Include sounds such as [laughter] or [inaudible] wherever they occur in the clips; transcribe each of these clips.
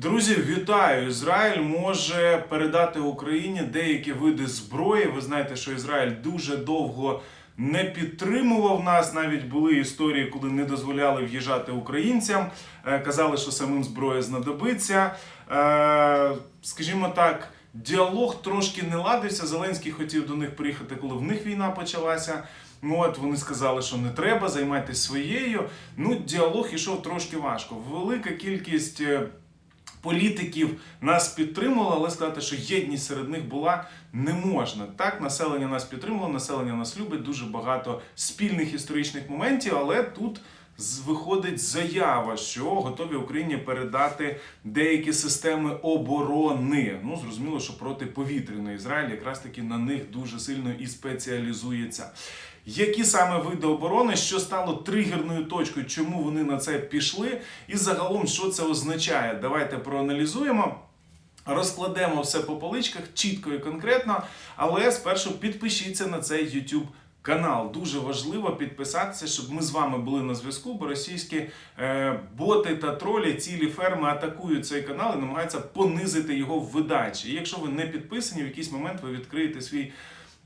Друзі, вітаю! Ізраїль може передати Україні деякі види зброї. Ви знаєте, що Ізраїль дуже довго не підтримував нас. Навіть були історії, коли не дозволяли в'їжджати українцям. Е, Казали, що самим зброя знадобиться. Е, Скажімо так. Діалог трошки не ладився. Зеленський хотів до них приїхати, коли в них війна почалася. Ну от вони сказали, що не треба, займайтесь своєю. Ну, діалог ішов трошки важко. Велика кількість е, політиків нас підтримувало, але сказати, що єдність серед них була не можна. Так, населення нас підтримувало, населення нас любить, дуже багато спільних історичних моментів, але тут. Виходить заява, що готові Україні передати деякі системи оборони. Ну зрозуміло, що протиповітряної Ізраїль якраз таки на них дуже сильно і спеціалізується. Які саме види оборони, що стало тригерною точкою, чому вони на це пішли, і загалом що це означає? Давайте проаналізуємо. Розкладемо все по поличках чітко і конкретно, але спершу підпишіться на цей YouTube канал. Дуже важливо підписатися, щоб ми з вами були на зв'язку, бо російські е, боти та тролі, цілі ферми атакують цей канал і намагаються понизити його в видачі. І якщо ви не підписані, в якийсь момент ви відкриєте свій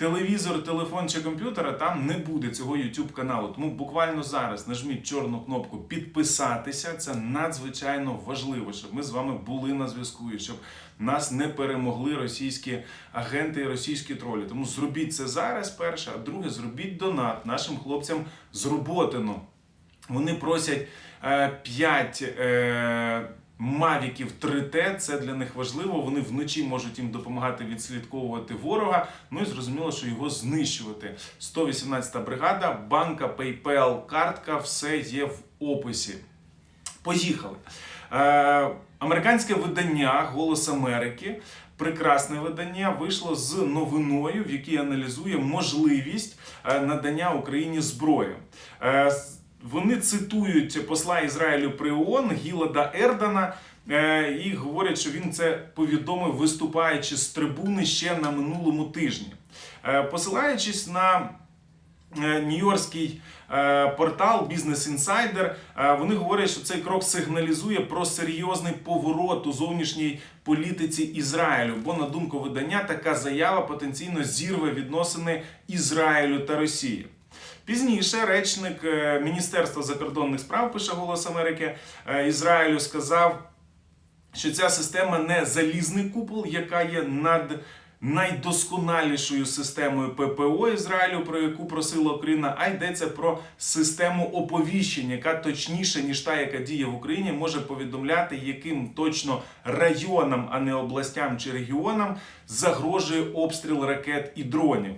телевізор, телефон чи комп'ютера, там не буде цього YouTube каналу. Тому буквально зараз нажміть чорну кнопку підписатися. Це надзвичайно важливо, щоб ми з вами були на зв'язку і щоб нас не перемогли російські агенти і російські тролі. Тому зробіть це зараз. Перше, а друге, зробіть донат нашим хлопцям з Роботино. Вони просять 5 е, мавіків 3Т. Це для них важливо. Вони вночі можуть їм допомагати відслідковувати ворога. Ну і зрозуміло, що його знищувати. 118 бригада, банка, PayPal, картка, все є в описі. Поїхали. Е, американське видання Голос Америки. Прекрасне видання вийшло з новиною, в якій аналізує можливість е, надання Україні зброї. Вони цитують посла Ізраїлю при ООН Гілада Ердана е, і говорять, що він це повідомив, виступаючи з трибуни ще на минулому тижні. Е, Посилаючись на е, Нью-Йоркський портал Business Insider, вони говорять, що цей крок сигналізує про серйозний поворот у зовнішній політиці Ізраїлю. Бо, на думку видання, така заява потенційно зірве відносини Ізраїлю та Росії. Пізніше речник е, Міністерства закордонних справ пише Голос Америки е, Ізраїлю сказав, що ця система не залізний купол, яка є над найдосконалішою системою ППО Ізраїлю, про яку просила Україна, а йдеться про систему оповіщення, яка точніше, ніж та, яка діє в Україні, може повідомляти, яким точно районам, а не областям чи регіонам загрожує обстріл ракет і дронів.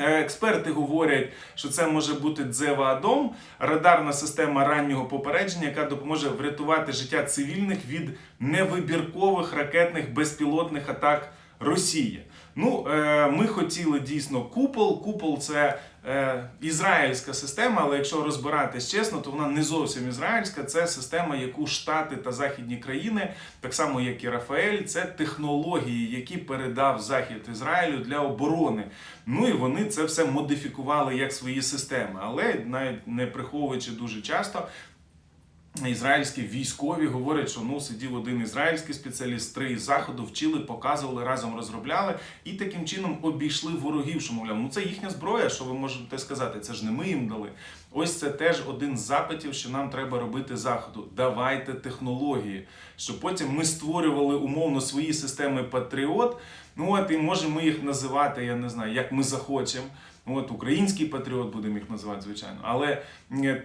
Е, Експерти говорять, що це може бути дзева Адом, радарна система раннього попередження, яка допоможе врятувати життя цивільних від невибіркових ракетних безпілотних атак Росії. Ну, е, ми хотіли дійсно купол. Купол це е, ізраїльська система, але якщо розбиратись чесно, то вона не зовсім ізраїльська. Це система, яку Штати та західні країни, так само як і Рафаель, це технології, які передав Захід Ізраїлю для оборони. Ну і вони це все модифікували як свої системи, але навіть не приховуючи дуже часто. Ізраїльські військові говорять, що ну сидів один ізраїльський спеціаліст, три із заходу вчили, показували, разом розробляли і таким чином обійшли ворогів, що мовляв, ну це їхня зброя, що ви можете сказати, це ж не ми їм дали. Ось це теж один з запитів, що нам треба робити заходу. Давайте технології, щоб потім ми створювали умовно свої системи Патріот. Ну от і можемо їх називати, я не знаю, як ми захочемо. От український патріот будемо їх називати, звичайно. Але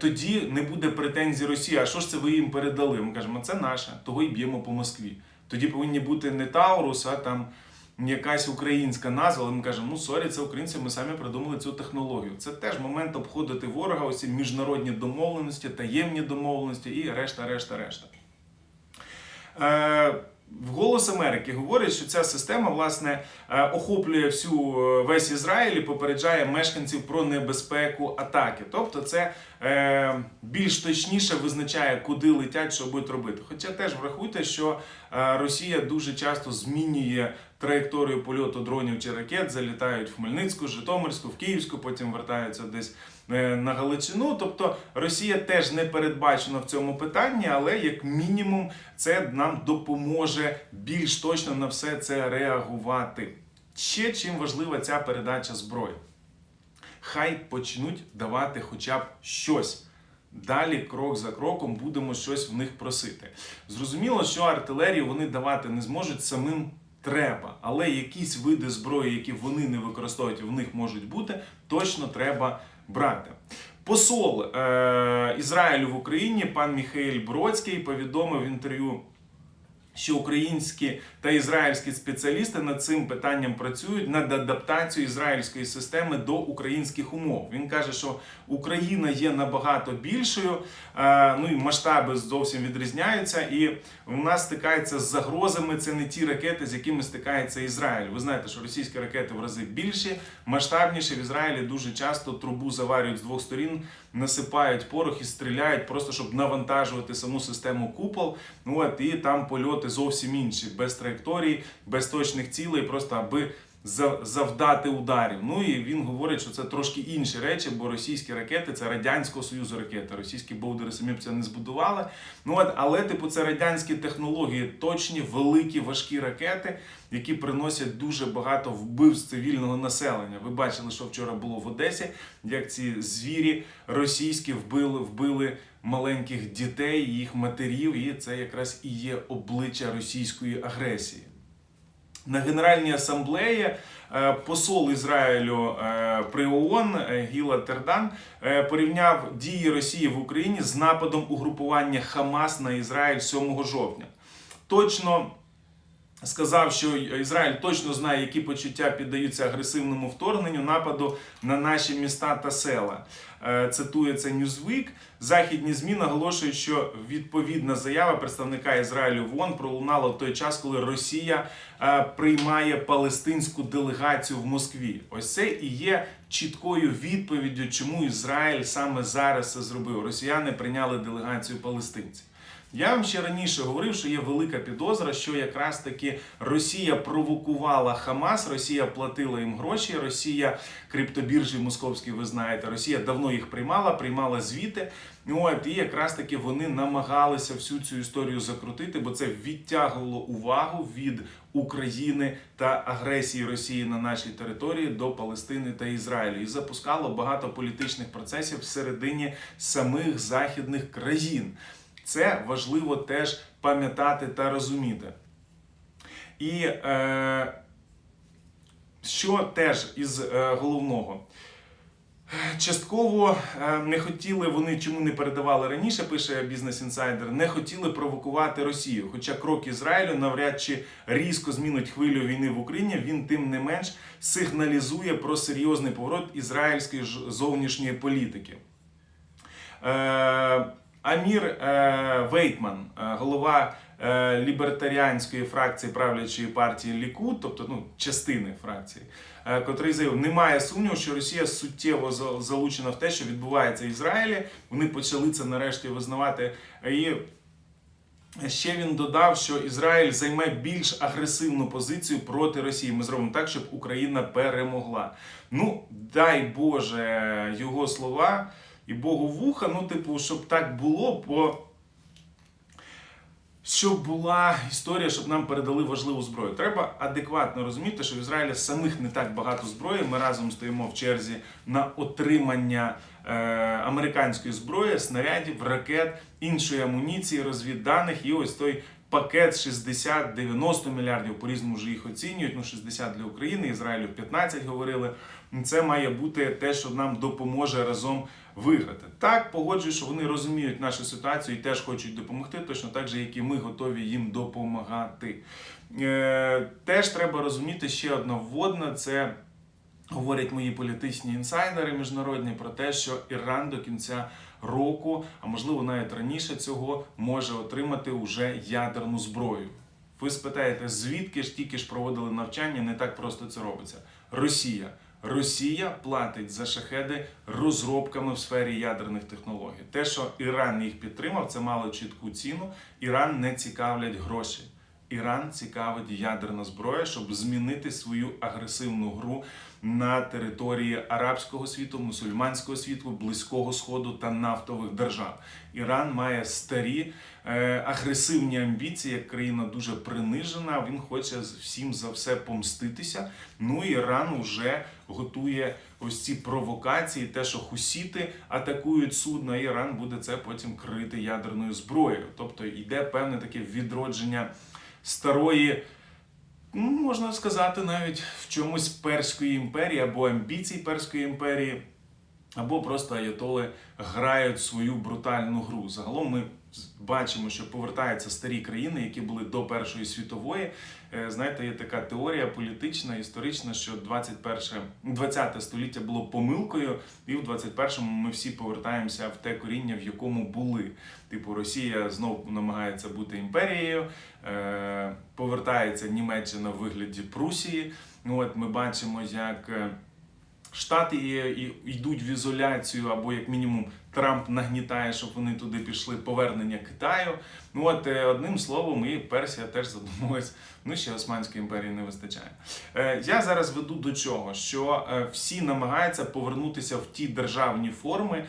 тоді не буде претензій Росії. А що ж це ви їм передали? Ми кажемо, це наше, того і б'ємо по Москві. Тоді повинні бути не Таурус, а там якась українська назва. Але ми кажемо, ну сорі, це українці, ми самі придумали цю технологію. Це теж момент обходити ворога, ці міжнародні домовленості, таємні домовленості і решта, решта, решта. Е, в Голос Америки говорять, що ця система власне е, охоплює всю е, весь Ізраїль і попереджає мешканців про небезпеку атаки. Тобто, це е, більш точніше визначає, куди летять, що будуть робити. Хоча теж врахуйте, що е, Росія дуже часто змінює траєкторію польоту дронів чи ракет, залітають в Хмельницьку, Житомирську, в Київську, потім вертаються десь на Галичину. Тобто Росія теж не передбачена в цьому питанні, але як мінімум це нам допоможе більш точно на все це реагувати. Ще чим важлива ця передача зброї. Хай почнуть давати хоча б щось. Далі, крок за кроком, будемо щось в них просити. Зрозуміло, що артилерію вони давати не зможуть самим треба, але якісь види зброї, які вони не використовують, в них можуть бути, точно треба брати. Посол е- Ізраїлю в Україні, пан Міхаїль Бродський, повідомив в інтерв'ю що українські та ізраїльські спеціалісти над цим питанням працюють над адаптацією ізраїльської системи до українських умов. Він каже, що Україна є набагато більшою, е, ну і масштаби зовсім відрізняються, і у нас стикається з загрозами. Це не ті ракети, з якими стикається Ізраїль. Ви знаєте, що російські ракети в рази більші, масштабніші. В Ізраїлі дуже часто трубу заварюють з двох сторін, насипають порох і стріляють, просто щоб навантажувати саму систему купол. Ну от і там польоти зовсім інші, без траєкторії, без точних цілей, просто аби завдати ударів. Ну і він говорить, що це трошки інші речі, бо російські ракети це радянського союзу ракети. Російські болдери самі б це не збудували. Ну от, але типу це радянські технології, точні, великі, важкі ракети, які приносять дуже багато вбивств цивільного населення. Ви бачили, що вчора було в Одесі, як ці звірі російські вбили, вбили маленьких дітей, їх матерів, і це якраз і є обличчя російської агресії. На Генеральній асамблеї е, посол Ізраїлю е, при ООН е, Гіла Тердан порівняв дії Росії в Україні з нападом угрупування Хамас на Ізраїль 7 жовтня. Точно сказав, що Ізраїль точно знає, які почуття піддаються агресивному вторгненню, нападу на наші міста та села. Е, Цитує. Західні ЗМІ наголошують, що відповідна заява представника Ізраїлю в ООН пролунала в той час, коли Росія е, приймає палестинську делегацію в Москві. Ось це і є чіткою відповіддю, чому Ізраїль саме зараз це зробив. Росіяни прийняли делегацію палестинців. Я вам ще раніше говорив, що є велика підозра, що якраз таки Росія провокувала Хамас, Росія платила їм гроші, Росія криптобіржі московські, ви знаєте, Росія давно їх приймала, приймала звіти. От, і якраз таки вони намагалися всю цю історію закрутити, бо це відтягувало увагу від України та агресії Росії на нашій території до Палестини та Ізраїлю і запускало багато політичних процесів всередині самих західних країн. Це важливо теж пам'ятати та розуміти. І е, що теж із е, головного? Частково е, не хотіли вони, чому не передавали раніше, пише Бізнес Інсайдер, не хотіли провокувати Росію. Хоча крок Ізраїлю навряд чи різко змінить хвилю війни в Україні, він тим не менш сигналізує про серйозний поворот ізраїльської зовнішньої політики. Е, Амір е, Вейтман, е, голова е, лібертаріанської фракції правлячої партії Лікуд, тобто ну, частини фракції, е, котрий заявив, немає сумніву, що Росія суттєво залучена в те, що відбувається в Ізраїлі. Вони почали це нарешті визнавати. І Ще він додав, що Ізраїль займе більш агресивну позицію проти Росії. Ми зробимо так, щоб Україна перемогла. Ну, дай Боже його слова і Богу вуха. Ну, типу, щоб так було, бо щоб була історія, щоб нам передали важливу зброю. Треба адекватно розуміти, що в Ізраїлі самих не так багато зброї. Ми разом стоїмо в черзі на отримання е, американської зброї, снарядів, ракет, іншої амуніції, розвідданих. І ось той пакет 60-90 мільярдів, по-різному вже їх оцінюють. Ну, 60 для України, Ізраїлю 15 говорили. Це має бути те, що нам допоможе разом виграти. Так, погоджуюсь, що вони розуміють нашу ситуацію і теж хочуть допомогти, точно так же, як і ми готові їм допомагати. Е, теж треба розуміти ще одна вводна це. Говорять мої політичні інсайдери міжнародні про те, що Іран до кінця року, а можливо навіть раніше цього, може отримати уже ядерну зброю. Ви спитаєте, звідки ж тільки ж проводили навчання? Не так просто це робиться. Росія. Росія платить за шахеди розробками в сфері ядерних технологій. Те, що Іран їх підтримав, це мало чітку ціну. Іран не цікавлять гроші. Іран цікавить ядерна зброя, щоб змінити свою агресивну гру на території арабського світу, мусульманського світу, близького сходу та нафтових держав. Іран має старі е, агресивні амбіції, як країна дуже принижена. Він хоче всім за все помститися. Ну і Іран вже готує ось ці провокації, те, що хусіти атакують судна, Іран буде це потім крити ядерною зброєю. Тобто йде певне таке відродження старої. Ну, можна сказати, навіть в чомусь Перської імперії або амбіцій Перської імперії, або просто аятоли грають свою брутальну гру. Загалом ми бачимо, що повертаються старі країни, які були до Першої світової. Е, Знаєте, є така теорія політична, історична, що 21, 20 століття було помилкою, і в 21-му ми всі повертаємося в те коріння, в якому були. Типу, Росія знов намагається бути імперією, е, повертається Німеччина в вигляді Прусії. Ну, От ми бачимо, як. Штати і, йдуть в ізоляцію, або як мінімум Трамп нагнітає, щоб вони туди пішли. Повернення Китаю. Ну от е, одним словом, і Персія теж задумалась. Ну ще Османської імперії не вистачає. Е, я зараз веду до чого, що е, всі намагаються повернутися в ті державні форми.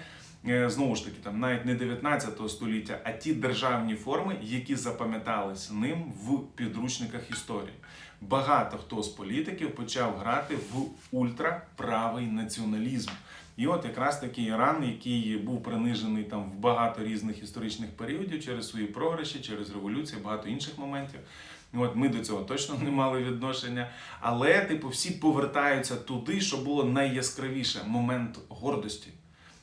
Знову ж таки, там навіть не 19 століття, а ті державні форми, які запам'яталися ним в підручниках історії. Багато хто з політиків почав грати в ультраправий націоналізм. І от якраз таки Іран, який був принижений там в багато різних історичних періодів через свої програші, через революцію, багато інших моментів. От ми до цього точно не мали відношення. Але, типу, всі повертаються туди, що було найяскравіше момент гордості.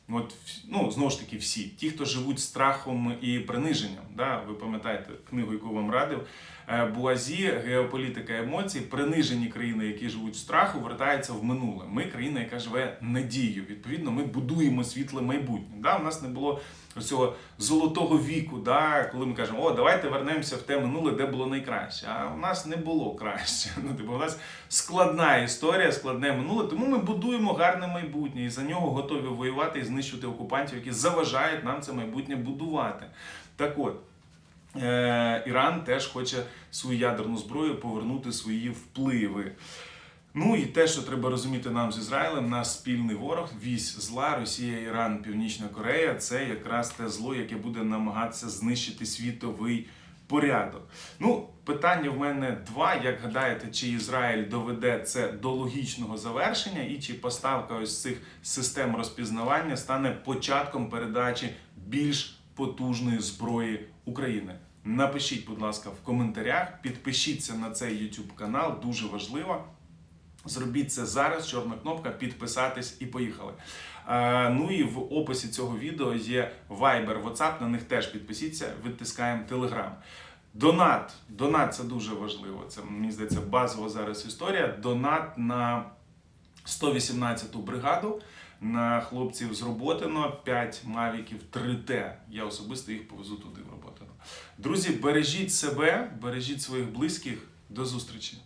От, ну, знову ж таки, всі, ті, хто живуть страхом і приниженням. Да? Ви пам'ятаєте книгу, яку вам радив. Е, Буазі, геополітика емоцій, принижені країни, які живуть в страху, вертаються в минуле. Ми країна, яка живе надією. Відповідно, ми будуємо світле майбутнє. Да? У нас не було цього золотого віку, да? коли ми кажемо, о, давайте вернемося в те минуле, де було найкраще. А у нас не було краще. [laughs] Ну, типу, у нас складна історія, складне минуле, тому ми будуємо гарне майбутнє і за нього готові воювати і знищувати окупантів, які заважають нам це майбутнє будувати. Так от. Е, Іран теж хоче свою ядерну зброю повернути свої впливи. Ну і те, що треба розуміти нам з Ізраїлем, наш спільний ворог, вісь зла, Росія, Іран, Північна Корея це якраз те зло, яке буде намагатися знищити світовий порядок. Ну, питання в мене два. Як гадаєте, чи Ізраїль доведе це до логічного завершення, і чи поставка ось цих систем розпізнавання стане початком передачі більш потужної зброї України? Напишіть, будь ласка, в коментарях, підпишіться на цей YouTube канал, дуже важливо. Зробіть це зараз, чорна кнопка, підписатись і поїхали. Е, ну і в описі цього відео є Viber, WhatsApp, на них теж підпишіться, відтискаємо Telegram. Донат. Донат це дуже важливо. Це мені здається базова зараз історія. Донат на 118-ту бригаду. На хлопців з Роботино 5 мавіків 3Т. Я особисто їх повезу туди в Роботино. Друзі, бережіть себе, бережіть своїх близьких. До зустрічі!